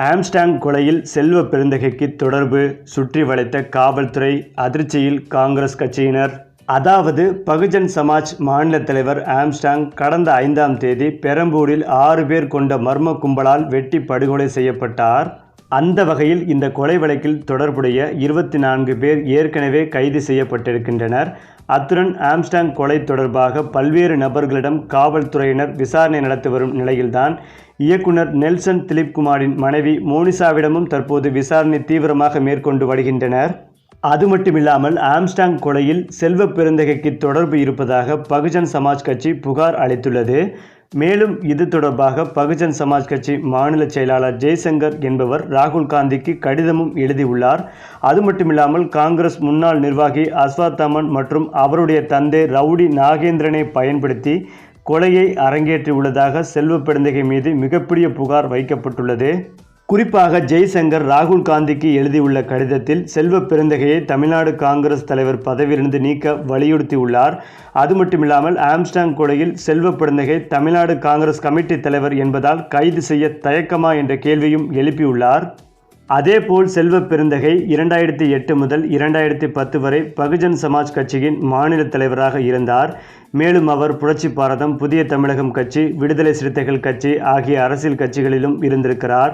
Armstrong கொலையில் செல்வ பெருந்தகைக்கு தொடர்பு சுற்றி வளைத்த காவல்துறை அதிர்ச்சியில் காங்கிரஸ் கட்சியினர். அதாவது பகுஜன் சமாஜ் மாநில தலைவர் ஆம்ஸ்டாங் கடந்த ஐந்தாம் தேதி பெரம்பூரில் ஆறு பேர் கொண்ட மர்ம கும்பலால் வெட்டி படுகொலை செய்யப்பட்டார். அந்த வகையில் இந்த கொலை வழக்கில் தொடர்புடைய இருபத்தி நான்கு பேர் ஏற்கனவே கைது செய்யப்பட்டிருக்கின்றனர். அத்துடன் ஆம்ஸ்டாங் கொலை தொடர்பாக பல்வேறு நபர்களிடம் காவல்துறையினர் விசாரணை நடத்தி வரும் நிலையில்தான் இயக்குனர் நெல்சன் திலீப்குமாரின் மனைவி மோனிசாவிடமும் தற்போது விசாரணை தீவிரமாக மேற்கொண்டு வருகின்றனர். அது மட்டுமில்லாமல் ஆம்ஸ்டாங் கொலையில் செல்வ பெருந்தகைக்கு தொடர்பு இருப்பதாக பகுஜன் சமாஜ் கட்சி புகார் அளித்துள்ளது. மேலும் இது தொடர்பாக பகுஜன் சமாஜ் கட்சி மாநில செயலாளர் ஜெய்சங்கர் என்பவர் ராகுல் காந்திக்கு கடிதமும் எழுதியுள்ளார். அது மட்டுமில்லாமல் காங்கிரஸ் முன்னாள் நிர்வாகி அஸ்வாத்தாமன் மற்றும் அவருடைய தந்தை ரவுடி நாகேந்திரனை பயன்படுத்தி கொலையை அரங்கேற்றியுள்ளதாக செல்வ பெருந்தகை மீது மிகப்பெரிய புகார் வைக்கப்பட்டுள்ளது. குறிப்பாக ஜெய்சங்கர் ராகுல் காந்திக்கு எழுதியுள்ள கடிதத்தில் செல்வ பெருந்தகையை தமிழ்நாடு காங்கிரஸ் தலைவர் பதவியிலிருந்து நீக்க வலியுறுத்தியுள்ளார். அது மட்டுமில்லாமல் ஆம்ஸ்டாங் கொலையில் செல்வ பெருந்தகை தமிழ்நாடு காங்கிரஸ் கமிட்டி தலைவர் என்பதால் கைது செய்ய தயக்கமா என்ற கேள்வியும் எழுப்பியுள்ளார். அதேபோல் செல்வ பெருந்தகை இரண்டாயிரத்தி எட்டு முதல் இரண்டாயிரத்தி பத்து வரை பகுஜன் சமாஜ் கட்சியின் மாநில தலைவராக இருந்தார். மேலும் அவர் புரட்சி பாரதம் புதிய தமிழகம் கட்சி விடுதலை சிறுத்தைகள் கட்சி ஆகிய அரசியல் கட்சிகளிலும் இருந்திருக்கிறார்.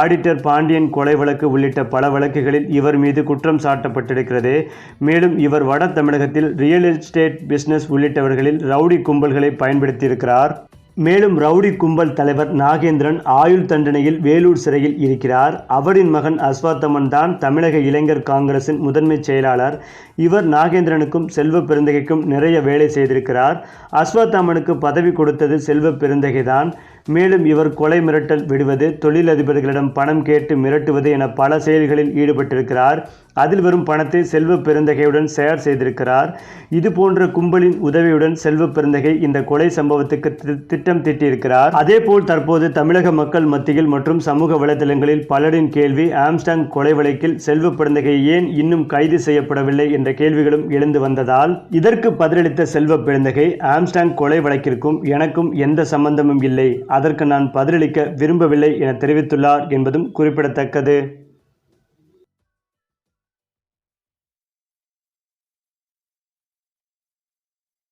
ஆடிட்டர் பாண்டியன் கொலை வழக்கு உள்ளிட்ட பல வழக்குகளில் இவர் மீது குற்றம் சாட்டப்பட்டிருக்கிறது. மேலும் இவர் வட தமிழகத்தில் ரியல் எஸ்டேட் பிஸ்னஸ் உள்ளிட்டவர்களில் ரவுடி கும்பல்களை பயன்படுத்தியிருக்கிறார். மேலும் ரவுடி கும்பல் தலைவர் நாகேந்திரன் ஆயுள் தண்டனையில் வேலூர் சிறையில் இருக்கிறார். அவரின் மகன் அஸ்வாத்தமன் தான் தமிழக இளைஞர் காங்கிரசின் முதன்மை செயலாளர். இவர் நாகேந்திரனுக்கும் செல்வ பெருந்தகைக்கும் நிறைய வேலை செய்திருக்கிறார். அஸ்வாத்தமனுக்கு பதவி கொடுத்தது செல்வ பெருந்தகை தான் மேலும் இவர் கொலை மிரட்டல் விடுவது தொழிலதிபர்களிடம் பணம் கேட்டு மிரட்டுவது என பல செயல்களில் ஈடுபட்டிருக்கிறார். அதில் வரும் பணத்தை செல்வ பெருந்தகையுடன் ஷேர் செய்திருக்கிறார். இது போன்ற கும்பலின் உதவியுடன் செல்வ பெருந்தகை இந்த கொலை சம்பவத்துக்கு திட்டம் தீட்டியிருக்கிறார். அதேபோல் தற்போது தமிழக மக்கள் மத்தியில் மற்றும் சமூக வலைதளங்களில் பலரின் கேள்வி ஆம்ஸ்டாங் கொலை வழக்கில் செல்வ பெருந்தகை ஏன் இன்னும் கைது செய்யப்படவில்லை என்ற கேள்விகளும் எழுந்து வந்ததால் இதற்கு பதிலளித்த செல்வ பெருந்தகை ஆம்ஸ்டாங் கொலை வழக்கிற்கும் எனக்கும் எந்த சம்பந்தமும் இல்லை. அதற்கு நான் பதிலளிக்க விரும்பவில்லை என தெரிவித்துள்ளார் என்பதும் குறிப்பிடத்தக்கது.